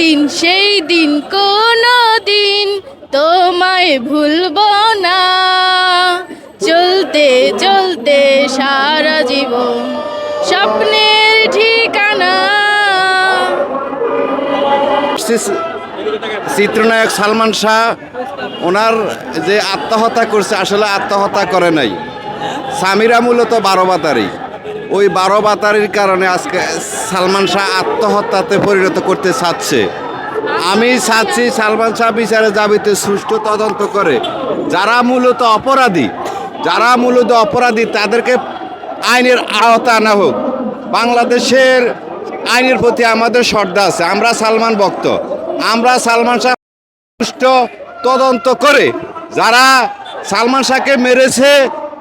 দিন, সেই দিন কোনো দিন তোমায় ভুলব না। চলতে চলতে সারা জীবন স্বপ্নের ঠিকানা। চিত্রনায়ক সালমান শাহ, ওনার যে আত্মহত্যা করছে, আসলে আত্মহত্যা করে নাই। স্বামীরা মূলত বারো বাতারি। ওই বারো বাতারির কারণে আজকে সালমান শাহ আত্মহত্যাতে পরিণত করতে চাচ্ছে। আমি চাচ্ছি সালমান শাহ বিচারে যাবিতে সুষ্ঠু তদন্ত করে। যারা মূলত অপরাধী, যারা মূলত অপরাধী, তাদেরকে আইনের আওতা আনা হোক। বাংলাদেশের আইনের প্রতি আমাদের শ্রদ্ধা আছে। আমরা সালমান ভক্ত। আমরা সালমান শাহ সুষ্ঠু তদন্ত করে যারা সালমান শাহকে মেরেছে,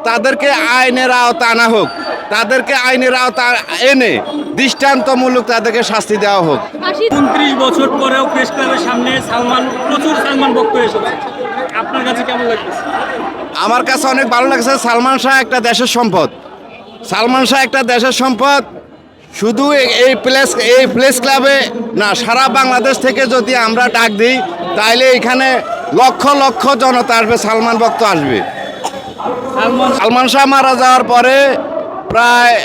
তাদেরকে আইনের আওতা আনা হোক। তাদেরকে আইনের আওতা এনে দৃষ্টান্তমূলক তাদেরকে শাস্তি দেওয়া হোক। উনত্রিশ বছর পরেও প্রেস ক্লাবের সামনে সালমান প্রচুর সালমান ভক্ত এসেছে। আপনার কাছে কেমন লাগতেছে আমার কাছে অনেক ভালো লাগছে। সালমান শাহ একটা দেশের সম্পদ। সালমান শাহ একটা দেশের সম্পদ। শুধু এই প্লেস এই প্লেস ক্লাবে না সারা বাংলাদেশ থেকে যদি আমরা ডাক দিই তাহলে এখানে লক্ষ লক্ষ জনতা আসবে সালমান ভক্ত আসবে। সালমান শাহ মারা যাওয়ার পরে প্রায়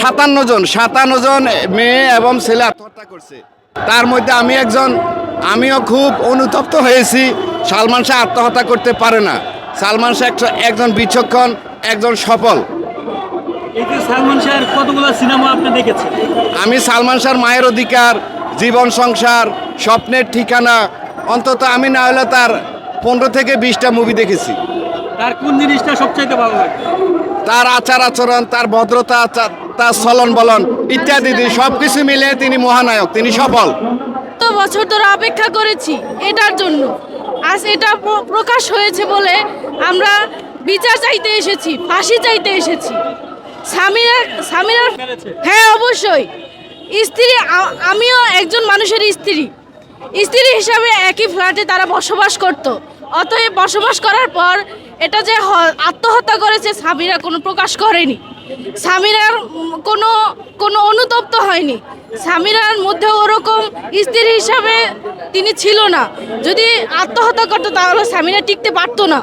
সাতান্ন জন সাতান্ন জন মেয়ে এবং ছেলে আত্মহত্যা করছে। তার মধ্যে আমি একজন আমিও খুব অনুতপ্ত হয়েছি সালমান শাহ আত্মহত্যা করতে পারে না। সালমান শাহ একজন বিচক্ষণ একজন সফল। আমি সালমান শাহর মায়ের অধিকার জীবন সংসার স্বপ্নের ঠিকানা অন্তত আমি না হলে তার পনেরো থেকে বিশটা মুভি দেখেছি। তার কোন জিনিসটা সবচাইতে ভালো লাগে? তার আচার আচরণ, তার ভদ্রতা, তার চলন বলন ইত্যাদি সব কিছু মিলে তিনি মহানায়ক, তিনি সফল। তো বছর ধরে অপেক্ষা করেছি এটার জন্য। আজ এটা প্রকাশ হয়েছে বলে আমরা বিচার চাইতে এসেছি, ফাঁসি চাইতে এসেছি। স্বামীরা স্বামীরা? হ্যাঁ অবশ্যই। স্ত্রী আমিও একজন মানুষের স্ত্রী। স্ত্রী হিসাবে একই ফ্ল্যাটে তারা বসবাস করত। অতএব বসবাস করার পর এটা যে আত্মহত্যা করেছে স্বামীরা কোনো প্রকাশ করেনি। স্বামীরা কোনো কোনো অনুতপ্ত হয়নি। স্বামীরার মধ্যে ওরকম স্ত্রী হিসাবে তিনি ছিল না। যদি আত্মহত্যা করতো তাহলে স্বামীরা টিকতে পারতো না।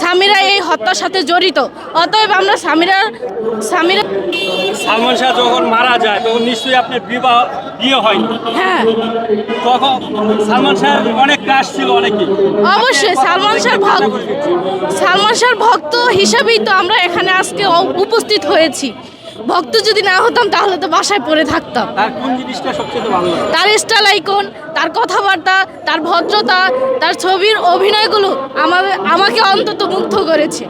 স্বামীরা এই হত্যার সাথে জড়িত। অতএব আমরা স্বামীরা স্বামীরা সালমান শাহ যখন মারা যায় তখন নিশ্চয়ই আপনার বিবাহ বিয়ে হয়নি। হ্যাঁ। তখন সালমান শাহের অনেক ক্রাশ ছিল অনেকেই অবশ্যই সালমান শাহ ভক্ত। সালমান শাহর ভক্ত হিসাবেই তো আমরা এখানে আজকে উপস্থিত হয়েছি। ভক্ত যদি না হতাম তাহলে তো বাসায় পড়ে থাকতাম। তার কোন জিনিসটা সবচেয়ে ভালো লাগে? তার স্টাইল আইকন তার কথাবার্তা তার ভদ্রতা তার ছবির অভিনয়গুলো আমাকে অন্তত মুগ্ধ করেছে।